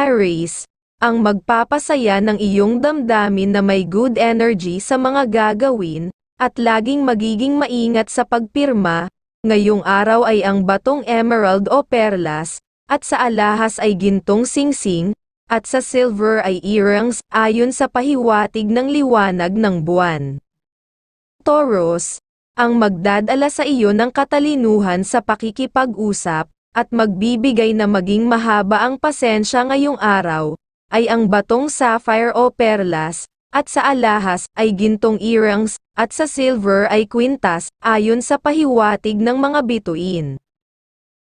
Aries, ang magpapasaya ng iyong damdamin na may good energy sa mga gagawin, at laging magiging maingat sa pagpirma, ngayong araw ay ang batong emerald o perlas, at sa alahas ay gintong singsing, at sa silver ay earrings ayon sa pahiwatig ng liwanag ng buwan. Taurus, ang magdadala sa iyo ng katalinuhan sa pakikipag-usap, at magbibigay na maging mahaba ang pasensya ngayong araw, ay ang batong sapphire o perlas, at sa alahas ay gintong earrings, at sa silver ay kwintas, ayon sa pahiwatig ng mga bituin.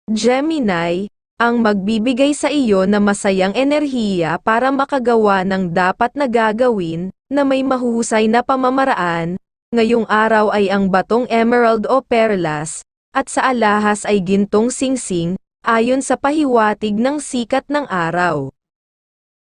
Gemini, ang magbibigay sa iyo na masayang enerhiya para makagawa ng dapat na gagawin, na may mahusay na pamamaraan, ngayong araw ay ang batong emerald o perlas, at sa alahas ay gintong singsing, ayon sa pahiwatig ng sikat ng araw.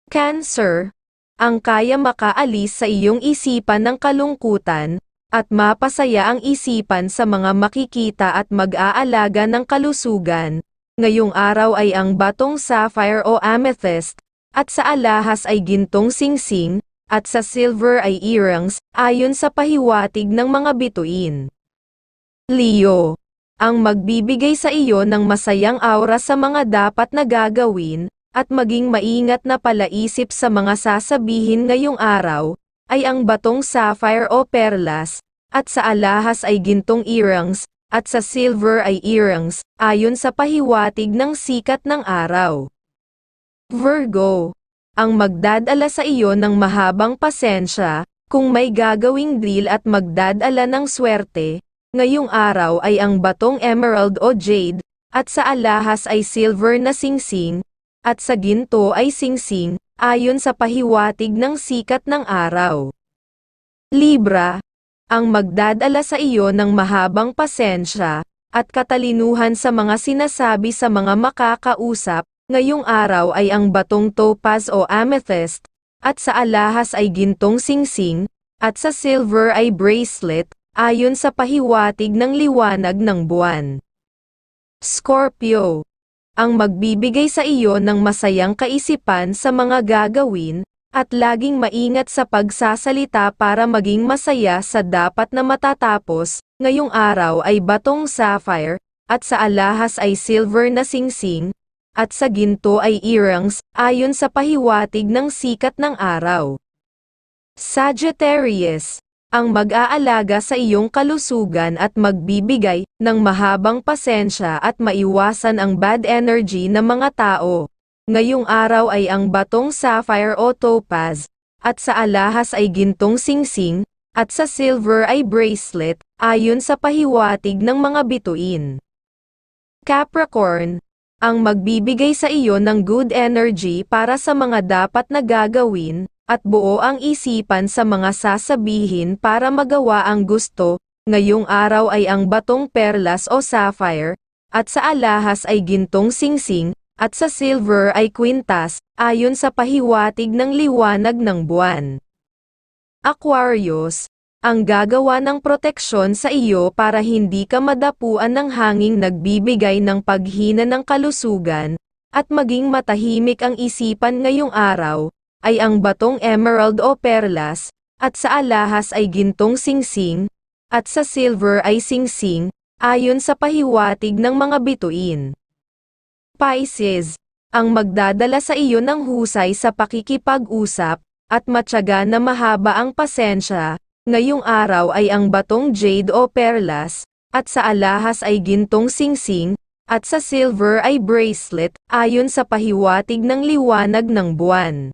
Cancer, ang kaya makaalis sa iyong isipan ng kalungkutan, at mapasaya ang isipan sa mga makikita at mag-aalaga ng kalusugan, ngayong araw ay ang batong sapphire o amethyst, at sa alahas ay gintong singsing, at sa silver ay earrings, ayon sa pahiwatig ng mga bituin. Leo, ang magbibigay sa iyo ng masayang aura sa mga dapat na gagawin, at maging maingat na palaisip sa mga sasabihin ngayong araw, ay ang batong sapphire o perlas, at sa alahas ay gintong earrings, at sa silver ay earrings, ayon sa pahiwatig ng sikat ng araw. Virgo, ang magdadala sa iyo ng mahabang pasensya, kung may gagawing deal at magdadala ng swerte, ngayong araw ay ang batong emerald o jade, at sa alahas ay silver na singsing, at sa ginto ay singsing, ayon sa pahiwatig ng sikat ng araw. Libra, ang magdadala sa iyo ng mahabang pasensya, at katalinuhan sa mga sinasabi sa mga makakausap, ngayong araw ay ang batong topaz o amethyst, at sa alahas ay gintong singsing, at sa silver ay bracelet, ayon sa pahiwatig ng liwanag ng buwan. Scorpio, ang magbibigay sa iyo ng masayang kaisipan sa mga gagawin, at laging maingat sa pagsasalita para maging masaya sa dapat na matatapos, ngayong araw ay batong sapphire, at sa alahas ay silver na singsing, at sa ginto ay earrings, ayon sa pahiwatig ng sikat ng araw. Sagittarius, ang mag-aalaga sa iyong kalusugan at magbibigay ng mahabang pasensya at maiwasan ang bad energy ng mga tao. Ngayong araw ay ang batong sapphire o topaz, at sa alahas ay gintong singsing, at sa silver ay bracelet, ayon sa pahiwatig ng mga bituin. Capricorn, ang magbibigay sa iyo ng good energy para sa mga dapat na gagawin, at buo ang isipan sa mga sasabihin para magawa ang gusto, ngayong araw ay ang batong perlas o sapphire, at sa alahas ay gintong singsing, at sa silver ay kwintas, ayon sa pahiwatig ng liwanag ng buwan. Aquarius, ang gagawa ng proteksyon sa iyo para hindi ka madapuan ng hanging nagbibigay ng paghina ng kalusugan, at maging matahimik ang isipan ngayong araw, ay ang batong emerald o perlas, at sa alahas ay gintong singsing, at sa silver ay singsing, ayon sa pahiwatig ng mga bituin. Pisces, ang magdadala sa iyo ng husay sa pakikipag-usap, at matyaga na mahaba ang pasensya, ngayong araw ay ang batong jade o perlas, at sa alahas ay gintong singsing, at sa silver ay bracelet, ayon sa pahiwatig ng liwanag ng buwan.